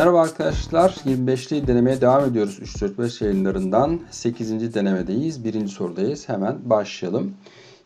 Merhaba arkadaşlar. 25'li denemeye devam ediyoruz. 3-4-5 yayınlarından 8. denemedeyiz. Birinci sorudayız. Hemen başlayalım.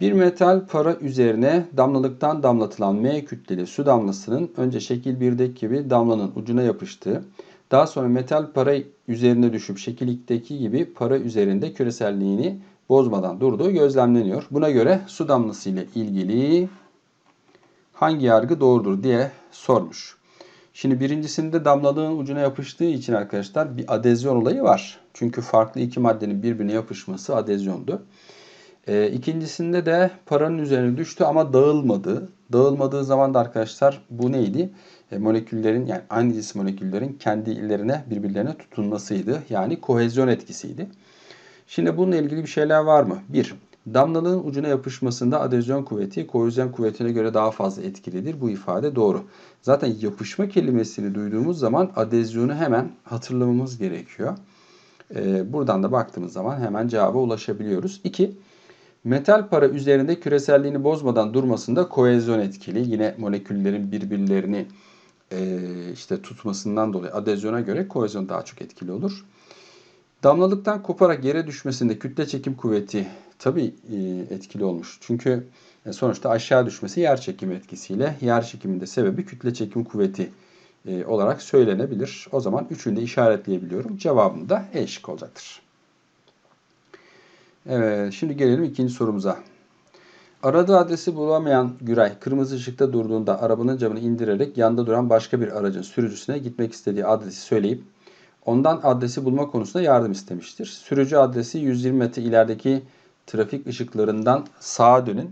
Bir metal para üzerine damlalıktan damlatılan M kütleli su damlasının önce şekil 1'deki gibi damlanın ucuna yapıştığı, daha sonra metal para üzerine düşüp şekil 2'deki gibi para üzerinde küreselliğini bozmadan durduğu gözlemleniyor. Buna göre su damlası ile ilgili hangi yargı doğrudur diye sormuş. Şimdi birincisinde damlalığın ucuna yapıştığı için arkadaşlar bir adezyon olayı var. Çünkü farklı iki maddenin birbirine yapışması adezyondu. E, ikincisinde de paranın üzerine düştü ama dağılmadı. Dağılmadığı zaman da arkadaşlar bu neydi? E, moleküllerin yani aynı cins moleküllerin kendilerine birbirlerine tutunmasıydı. Yani kohezyon etkisiydi. Şimdi bununla ilgili bir şeyler var mı? Bir, damlalığın ucuna yapışmasında adezyon kuvveti kohezyon kuvvetine göre daha fazla etkilidir. Bu ifade doğru. Zaten yapışma kelimesini duyduğumuz zaman adezyonu hemen hatırlamamız gerekiyor. Ee, buradan da baktığımız zaman hemen cevaba ulaşabiliyoruz. 2. Metal para üzerinde küreselliğini bozmadan durmasında kohezyon etkili. Yine moleküllerin birbirlerini e, işte tutmasından dolayı adezyona göre kohezyon daha çok etkili olur. Damlalıktan koparak yere düşmesinde kütle çekim kuvveti tabii e, etkili olmuş. Çünkü e, sonuçta aşağı düşmesi yer çekimi etkisiyle. Yer çekiminde sebebi kütle çekim kuvveti e, olarak söylenebilir. O zaman üçünü de işaretleyebiliyorum. Cevabım da E şık olacaktır. Evet, şimdi gelelim ikinci sorumuza. Aradığı adresi bulamayan Güray kırmızı ışıkta durduğunda arabanın camını indirerek yanda duran başka bir aracın sürücüsüne gitmek istediği adresi söyleyip ondan adresi bulma konusunda yardım istemiştir. Sürücü adresi 120 metre ilerideki trafik ışıklarından sağa dönün.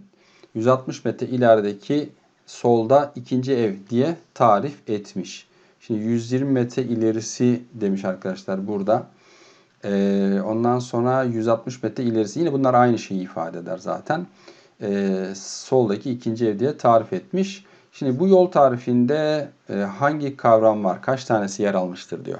160 metre ilerideki solda ikinci ev diye tarif etmiş. Şimdi 120 metre ilerisi demiş arkadaşlar burada. Ee, ondan sonra 160 metre ilerisi. Yine bunlar aynı şeyi ifade eder zaten. Ee, soldaki ikinci ev diye tarif etmiş. Şimdi bu yol tarifinde e, hangi kavram var? Kaç tanesi yer almıştır diyor.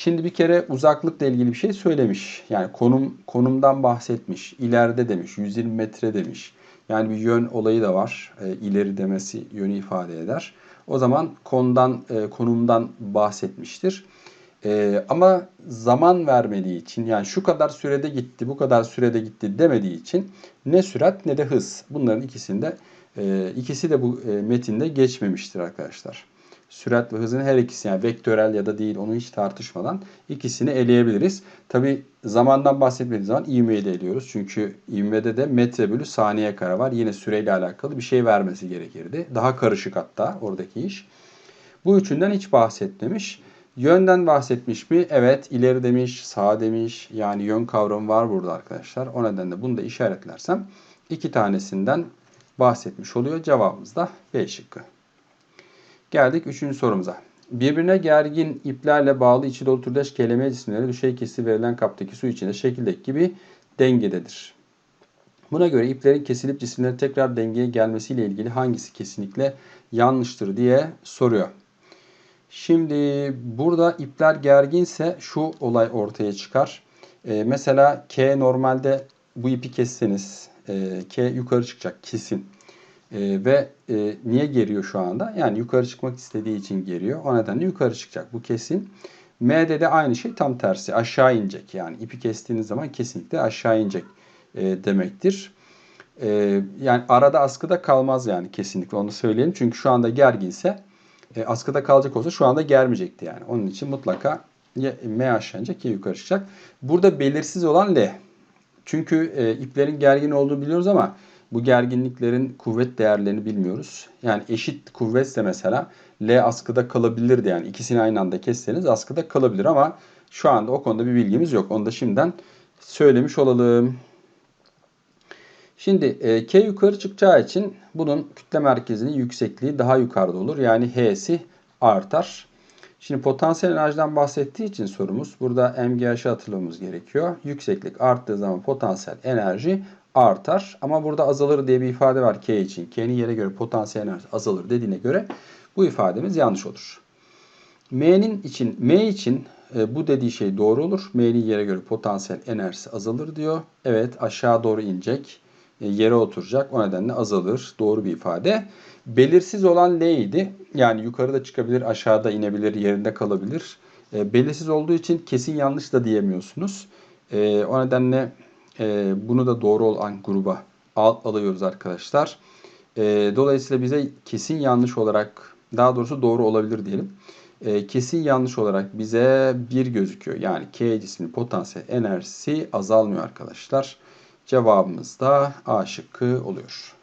Şimdi bir kere uzaklıkla ilgili bir şey söylemiş. Yani konum konumdan bahsetmiş. İleride demiş. 120 metre demiş. Yani bir yön olayı da var. E, ileri demesi yönü ifade eder. O zaman kondan e, konumdan bahsetmiştir. E, ama zaman vermediği için yani şu kadar sürede gitti, bu kadar sürede gitti demediği için ne sürat ne de hız. Bunların ikisinde e, ikisi de bu e, metinde geçmemiştir arkadaşlar sürat ve hızın her ikisi yani vektörel ya da değil onu hiç tartışmadan ikisini eleyebiliriz. Tabi zamandan bahsetmediğimiz zaman ivmeyi de eliyoruz. Çünkü ivmede de metre bölü saniye kare var. Yine süreyle alakalı bir şey vermesi gerekirdi. Daha karışık hatta oradaki iş. Bu üçünden hiç bahsetmemiş. Yönden bahsetmiş mi? Evet ileri demiş, sağ demiş. Yani yön kavramı var burada arkadaşlar. O nedenle bunu da işaretlersem iki tanesinden bahsetmiş oluyor. Cevabımız da B şıkkı. Geldik üçüncü sorumuza. Birbirine gergin iplerle bağlı içi dolu türdeş kelime cisimleri düşey kesi verilen kaptaki su içinde şekildeki gibi dengededir. Buna göre iplerin kesilip cisimlerin tekrar dengeye gelmesiyle ilgili hangisi kesinlikle yanlıştır diye soruyor. Şimdi burada ipler gerginse şu olay ortaya çıkar. Ee, mesela K normalde bu ipi kesseniz e, K yukarı çıkacak kesin. E, ve e, niye geriyor şu anda? Yani yukarı çıkmak istediği için geriyor. O nedenle yukarı çıkacak. Bu kesin. M'de de aynı şey tam tersi. Aşağı inecek. Yani ipi kestiğiniz zaman kesinlikle aşağı inecek e, demektir. E, yani arada askıda kalmaz yani kesinlikle onu söyleyelim. Çünkü şu anda gerginse e, askıda kalacak olsa şu anda germeyecekti yani. Onun için mutlaka ya M aşağı inecek ya yukarı çıkacak. Burada belirsiz olan L. Çünkü e, iplerin gergin olduğunu biliyoruz ama bu gerginliklerin kuvvet değerlerini bilmiyoruz. Yani eşit kuvvetse mesela L askıda kalabilirdi. Yani ikisini aynı anda kesseniz askıda kalabilir ama şu anda o konuda bir bilgimiz yok. Onu da şimdiden söylemiş olalım. Şimdi e, K yukarı çıkacağı için bunun kütle merkezinin yüksekliği daha yukarıda olur. Yani H'si artar. Şimdi potansiyel enerjiden bahsettiği için sorumuz burada MGH'ı hatırlamamız gerekiyor. Yükseklik arttığı zaman potansiyel enerji artar. Ama burada azalır diye bir ifade var K için. K'nin yere göre potansiyel enerji azalır dediğine göre bu ifademiz yanlış olur. M'nin için M için e, bu dediği şey doğru olur. M'nin yere göre potansiyel enerjisi azalır diyor. Evet aşağı doğru inecek. e, yere oturacak. O nedenle azalır. Doğru bir ifade. Belirsiz olan L idi. Yani yukarıda çıkabilir, aşağıda inebilir, yerinde kalabilir. E, belirsiz olduğu için kesin yanlış da diyemiyorsunuz. E, o nedenle e, bunu da doğru olan gruba al, alıyoruz arkadaşlar. E, dolayısıyla bize kesin yanlış olarak, daha doğrusu doğru olabilir diyelim. E, kesin yanlış olarak bize 1 gözüküyor. Yani K cisminin potansiyel enerjisi azalmıyor arkadaşlar. Cevabımız da A şıkkı oluyor.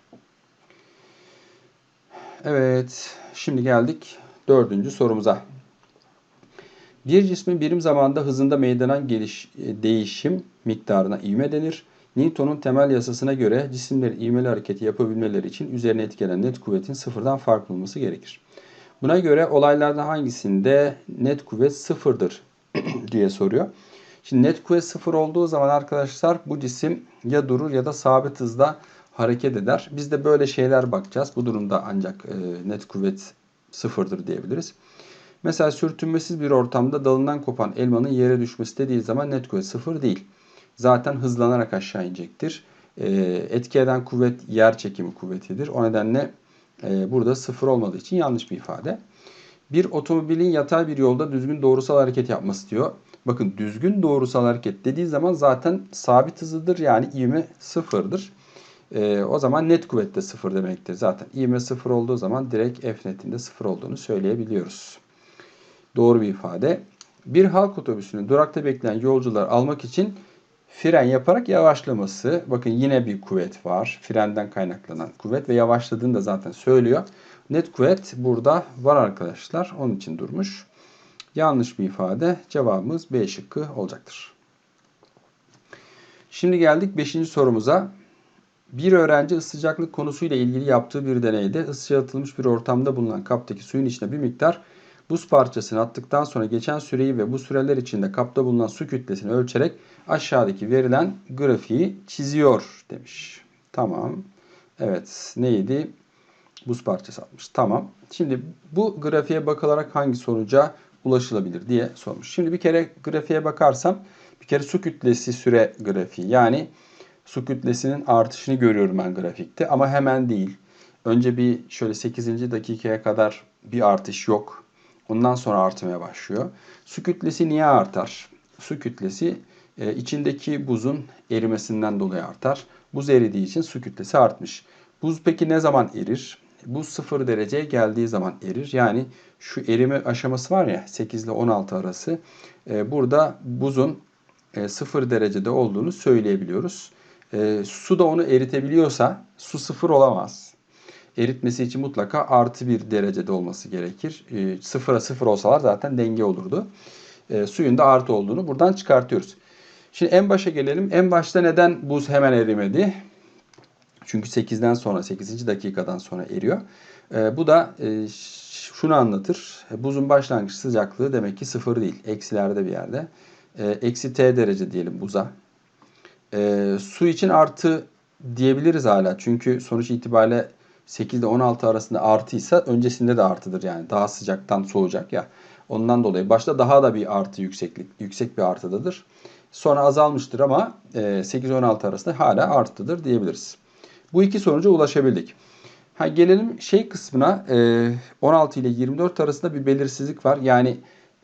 Evet, şimdi geldik dördüncü sorumuza. Bir cismin birim zamanda hızında meydana geliş, e, değişim miktarına ivme denir. Newton'un temel yasasına göre cisimlerin ivmeli hareketi yapabilmeleri için üzerine etkilenen net kuvvetin sıfırdan farklı olması gerekir. Buna göre olaylardan hangisinde net kuvvet sıfırdır diye soruyor. Şimdi net kuvvet sıfır olduğu zaman arkadaşlar bu cisim ya durur ya da sabit hızda hareket eder. Biz de böyle şeyler bakacağız. Bu durumda ancak e, net kuvvet sıfırdır diyebiliriz. Mesela sürtünmesiz bir ortamda dalından kopan elmanın yere düşmesi dediği zaman net kuvvet sıfır değil. Zaten hızlanarak aşağı inecektir. E, etki eden kuvvet yer çekimi kuvvetidir. O nedenle e, burada sıfır olmadığı için yanlış bir ifade. Bir otomobilin yatay bir yolda düzgün doğrusal hareket yapması diyor. Bakın düzgün doğrusal hareket dediği zaman zaten sabit hızıdır yani ivme sıfırdır. E, o zaman net kuvvette sıfır demektir. Zaten ivme sıfır olduğu zaman direkt F netinde sıfır olduğunu söyleyebiliyoruz. Doğru bir ifade. Bir halk otobüsünün durakta bekleyen yolcular almak için fren yaparak yavaşlaması. Bakın yine bir kuvvet var. Frenden kaynaklanan kuvvet ve yavaşladığını da zaten söylüyor. Net kuvvet burada var arkadaşlar. Onun için durmuş. Yanlış bir ifade. Cevabımız B şıkkı olacaktır. Şimdi geldik 5. sorumuza. Bir öğrenci ısıcaklık konusuyla ilgili yaptığı bir deneyde ısıya atılmış bir ortamda bulunan kaptaki suyun içine bir miktar buz parçasını attıktan sonra geçen süreyi ve bu süreler içinde kapta bulunan su kütlesini ölçerek aşağıdaki verilen grafiği çiziyor demiş. Tamam. Evet neydi? Buz parçası atmış. Tamam. Şimdi bu grafiğe bakılarak hangi sonuca ulaşılabilir diye sormuş. Şimdi bir kere grafiğe bakarsam bir kere su kütlesi süre grafiği. Yani su kütlesinin artışını görüyorum ben grafikte ama hemen değil. Önce bir şöyle 8. dakikaya kadar bir artış yok. Ondan sonra artmaya başlıyor. Su kütlesi niye artar? Su kütlesi e, içindeki buzun erimesinden dolayı artar. Buz eridiği için su kütlesi artmış. Buz peki ne zaman erir? Buz 0 dereceye geldiği zaman erir. Yani şu erime aşaması var ya 8 ile 16 arası. E, burada buzun e, 0 derecede olduğunu söyleyebiliyoruz. E, su da onu eritebiliyorsa su 0 olamaz eritmesi için mutlaka artı bir derecede olması gerekir. E, sıfıra sıfır olsalar zaten denge olurdu. E, suyun da artı olduğunu buradan çıkartıyoruz. Şimdi en başa gelelim. En başta neden buz hemen erimedi? Çünkü 8'den sonra 8. dakikadan sonra eriyor. E, bu da e, şunu anlatır. Buzun başlangıç sıcaklığı demek ki sıfır değil. Eksilerde bir yerde. E, eksi t derece diyelim buza. E, su için artı diyebiliriz hala. Çünkü sonuç itibariyle 8 ile 16 arasında artıysa öncesinde de artıdır yani daha sıcaktan soğuyacak ya. Ondan dolayı başta daha da bir artı yükseklik yüksek bir artıdadır. Sonra azalmıştır ama 8-16 e, arasında hala artıdır diyebiliriz. Bu iki sonuca ulaşabildik. Ha, gelelim şey kısmına 16 e, ile 24 arasında bir belirsizlik var. Yani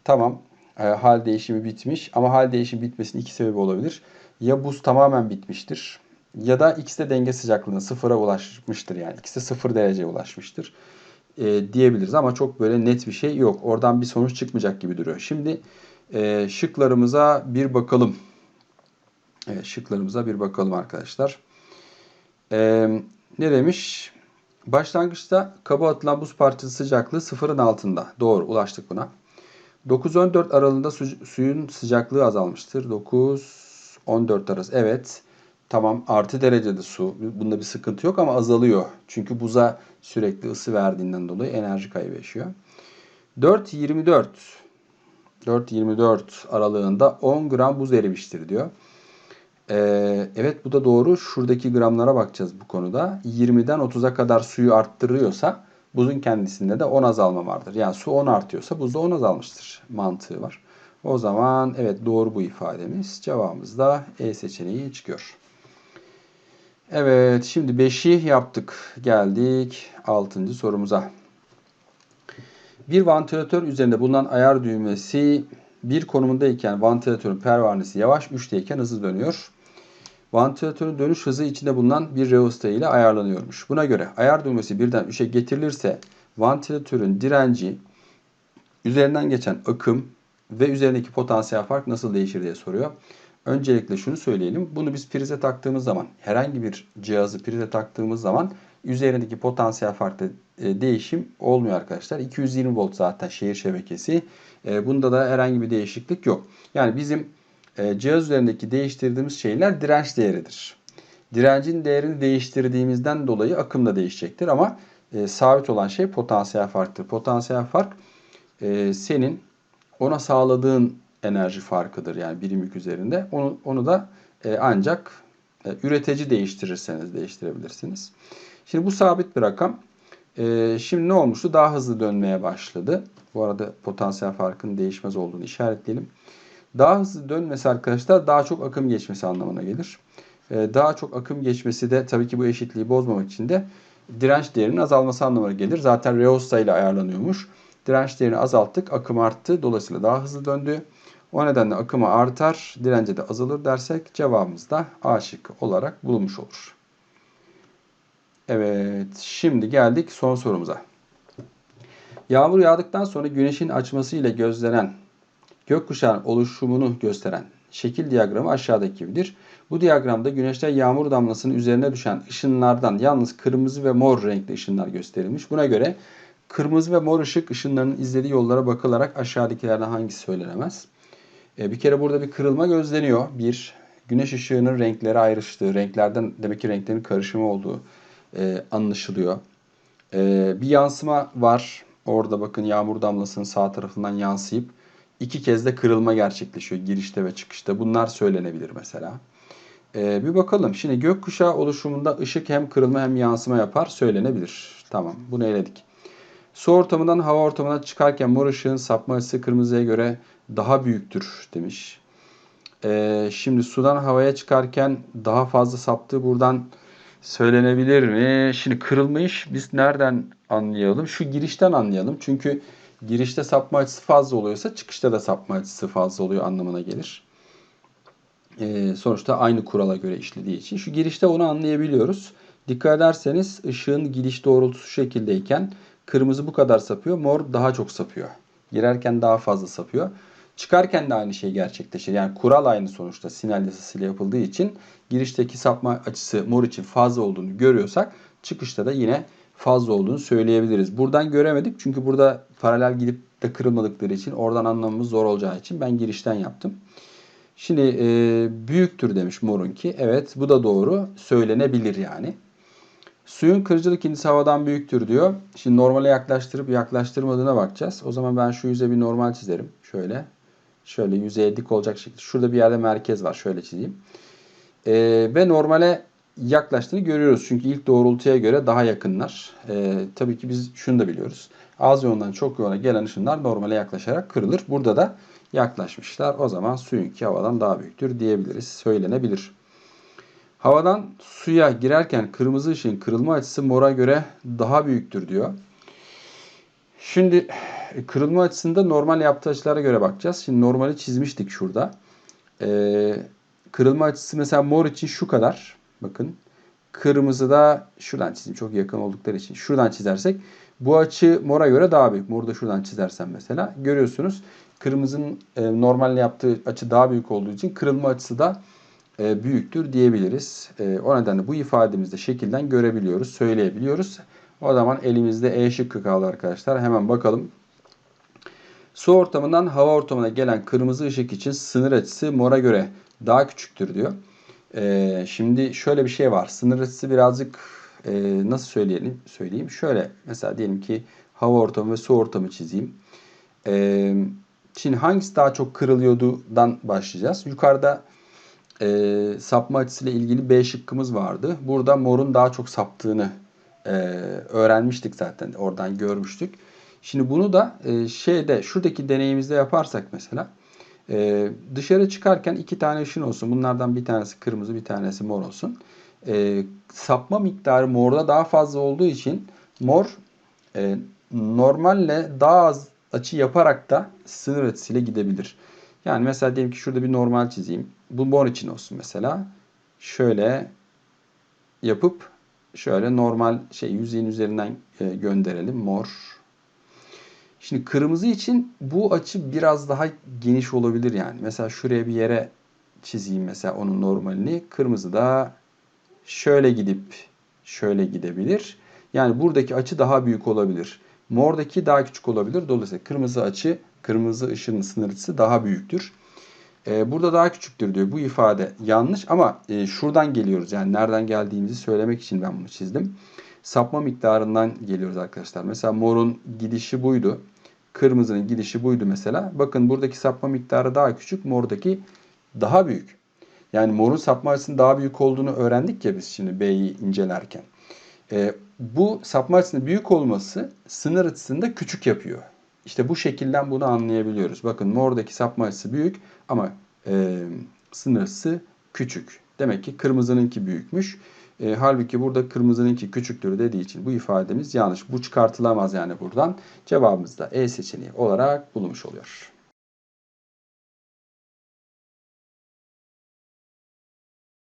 tamam e, hal değişimi bitmiş ama hal değişimi bitmesinin iki sebebi olabilir. Ya buz tamamen bitmiştir ya da ikisi de denge sıcaklığına sıfıra ulaşmıştır yani. İkisi de sıfır dereceye ulaşmıştır e, diyebiliriz ama çok böyle net bir şey yok. Oradan bir sonuç çıkmayacak gibi duruyor. Şimdi e, şıklarımıza bir bakalım. Evet, şıklarımıza bir bakalım arkadaşlar. E, ne demiş? Başlangıçta kaba atılan buz parçası sıcaklığı sıfırın altında. Doğru ulaştık buna. 9-14 aralığında su, suyun sıcaklığı azalmıştır. 9-14 arası. Evet. Tamam artı derecede su. Bunda bir sıkıntı yok ama azalıyor. Çünkü buza sürekli ısı verdiğinden dolayı enerji kaybı yaşıyor. 4.24 4.24 aralığında 10 gram buz erimiştir diyor. Ee, evet bu da doğru. Şuradaki gramlara bakacağız bu konuda. 20'den 30'a kadar suyu arttırıyorsa buzun kendisinde de 10 azalma vardır. Yani su 10 artıyorsa buzda 10 azalmıştır mantığı var. O zaman evet doğru bu ifademiz. Cevabımız da E seçeneği çıkıyor. Evet şimdi 5'i yaptık. Geldik 6. sorumuza. Bir vantilatör üzerinde bulunan ayar düğmesi bir konumundayken vantilatörün pervanesi yavaş 3'teyken hızlı dönüyor. Vantilatörün dönüş hızı içinde bulunan bir reosta ile ayarlanıyormuş. Buna göre ayar düğmesi birden 3'e getirilirse vantilatörün direnci, üzerinden geçen akım ve üzerindeki potansiyel fark nasıl değişir diye soruyor. Öncelikle şunu söyleyelim. Bunu biz prize taktığımız zaman, herhangi bir cihazı prize taktığımız zaman üzerindeki potansiyel farkta e, değişim olmuyor arkadaşlar. 220 volt zaten şehir şebekesi. E, bunda da herhangi bir değişiklik yok. Yani bizim e, cihaz üzerindeki değiştirdiğimiz şeyler direnç değeridir. Direncin değerini değiştirdiğimizden dolayı akım da değişecektir ama sabit olan şey potansiyel farktır. Potansiyel fark senin ona sağladığın enerji farkıdır yani birim yük üzerinde. Onu, onu da ancak üretici değiştirirseniz değiştirebilirsiniz. Şimdi bu sabit bir rakam. Ee, şimdi ne olmuştu? Daha hızlı dönmeye başladı. Bu arada potansiyel farkın değişmez olduğunu işaretleyelim. Daha hızlı dönmesi arkadaşlar daha çok akım geçmesi anlamına gelir. Ee, daha çok akım geçmesi de tabii ki bu eşitliği bozmamak için de direnç değerinin azalması anlamına gelir. Zaten Reosta ile ayarlanıyormuş. Direnç değerini azalttık, akım arttı. Dolayısıyla daha hızlı döndü. O nedenle akımı artar, direnci de azalır dersek cevabımız da A şıkkı olarak bulunmuş olur. Evet, şimdi geldik son sorumuza. Yağmur yağdıktan sonra güneşin açması ile gözlenen gökkuşağın oluşumunu gösteren şekil diyagramı aşağıdaki gibidir. Bu diyagramda güneşte yağmur damlasının üzerine düşen ışınlardan yalnız kırmızı ve mor renkli ışınlar gösterilmiş. Buna göre kırmızı ve mor ışık ışınlarının izlediği yollara bakılarak aşağıdakilerden hangisi söylenemez? E, bir kere burada bir kırılma gözleniyor. Bir, güneş ışığının renkleri ayrıştığı, renklerden demek ki renklerin karışımı olduğu e, anlaşılıyor. E, bir yansıma var. Orada bakın yağmur damlasının sağ tarafından yansıyıp iki kez de kırılma gerçekleşiyor girişte ve çıkışta. Bunlar söylenebilir mesela. E, bir bakalım. Şimdi gökkuşağı oluşumunda ışık hem kırılma hem yansıma yapar. Söylenebilir. Tamam bunu eledik. Su ortamından hava ortamına çıkarken mor ışığın sapma açısı kırmızıya göre daha büyüktür demiş. Ee, şimdi sudan havaya çıkarken daha fazla saptığı buradan söylenebilir mi? Şimdi kırılmış biz nereden anlayalım? Şu girişten anlayalım. Çünkü girişte sapma açısı fazla oluyorsa çıkışta da sapma açısı fazla oluyor anlamına gelir. Ee, sonuçta aynı kurala göre işlediği için. Şu girişte onu anlayabiliyoruz. Dikkat ederseniz ışığın gidiş doğrultusu şekildeyken kırmızı bu kadar sapıyor, mor daha çok sapıyor. Girerken daha fazla sapıyor. Çıkarken de aynı şey gerçekleşir. Yani kural aynı sonuçta sinyal yasasıyla yapıldığı için girişteki sapma açısı mor için fazla olduğunu görüyorsak çıkışta da yine fazla olduğunu söyleyebiliriz. Buradan göremedik çünkü burada paralel gidip de kırılmadıkları için oradan anlamamız zor olacağı için ben girişten yaptım. Şimdi e, büyüktür demiş morunki. Evet bu da doğru. Söylenebilir yani. Suyun kırıcılık indisi havadan büyüktür diyor. Şimdi normale yaklaştırıp yaklaştırmadığına bakacağız. O zaman ben şu yüze bir normal çizerim. Şöyle. Şöyle yüzeye dik olacak şekilde. Şurada bir yerde merkez var. Şöyle çizeyim. Ee, ve normale yaklaştığını görüyoruz. Çünkü ilk doğrultuya göre daha yakınlar. Ee, tabii ki biz şunu da biliyoruz. Az yoğundan çok yoğuna gelen ışınlar normale yaklaşarak kırılır. Burada da yaklaşmışlar. O zaman suyunki havadan daha büyüktür diyebiliriz. Söylenebilir. Havadan suya girerken kırmızı ışığın kırılma açısı mora göre daha büyüktür diyor. Şimdi e, kırılma açısında normal yaptığı açılara göre bakacağız. Şimdi normali çizmiştik şurada. Ee, kırılma açısı mesela mor için şu kadar. Bakın. Kırmızı da şuradan çizeyim. Çok yakın oldukları için. Şuradan çizersek bu açı mora göre daha büyük. Moru da şuradan çizersem mesela. Görüyorsunuz kırmızının e, normalde yaptığı açı daha büyük olduğu için kırılma açısı da e, büyüktür diyebiliriz. E, o nedenle bu ifademizde şekilden görebiliyoruz, söyleyebiliyoruz. O zaman elimizde E şıkkı kaldı arkadaşlar. Hemen bakalım. Su ortamından hava ortamına gelen kırmızı ışık için sınır açısı mora göre daha küçüktür diyor. Ee, şimdi şöyle bir şey var. Sınır açısı birazcık e, nasıl söyleyelim söyleyeyim. Şöyle mesela diyelim ki hava ortamı ve su ortamı çizeyim. Ee, şimdi hangisi daha çok kırılıyordu'dan başlayacağız. Yukarıda e, sapma açısıyla ilgili B şıkkımız vardı. Burada morun daha çok saptığını e, öğrenmiştik zaten. Oradan görmüştük. Şimdi bunu da e, şeyde şuradaki deneyimizde yaparsak mesela e, dışarı çıkarken iki tane ışın olsun. Bunlardan bir tanesi kırmızı bir tanesi mor olsun. e, sapma miktarı morda daha fazla olduğu için mor e, normalle daha az açı yaparak da sınır açısıyla gidebilir. Yani mesela diyelim ki şurada bir normal çizeyim. Bu mor için olsun mesela. Şöyle yapıp şöyle normal şey yüzeyin üzerinden e, gönderelim mor. Şimdi kırmızı için bu açı biraz daha geniş olabilir yani. Mesela şuraya bir yere çizeyim mesela onun normalini. Kırmızı da şöyle gidip şöyle gidebilir. Yani buradaki açı daha büyük olabilir. Mordaki daha küçük olabilir. Dolayısıyla kırmızı açı, kırmızı ışının sınır açısı daha büyüktür. Ee, burada daha küçüktür diyor. Bu ifade yanlış ama e, şuradan geliyoruz. Yani nereden geldiğimizi söylemek için ben bunu çizdim. Sapma miktarından geliyoruz arkadaşlar. Mesela morun gidişi buydu. Kırmızının gidişi buydu mesela. Bakın buradaki sapma miktarı daha küçük. Mordaki daha büyük. Yani morun sapma açısının daha büyük olduğunu öğrendik ya biz şimdi B'yi incelerken. E, bu sapma açısının büyük olması sınır açısını da küçük yapıyor. İşte bu şekilden bunu anlayabiliyoruz. Bakın mordaki sapma açısı büyük ama e, sınır açısı küçük. Demek ki kırmızınınki büyükmüş. E, halbuki burada kırmızınınki küçüktür dediği için bu ifademiz yanlış. Bu çıkartılamaz yani buradan. Cevabımız da E seçeneği olarak bulunmuş oluyor.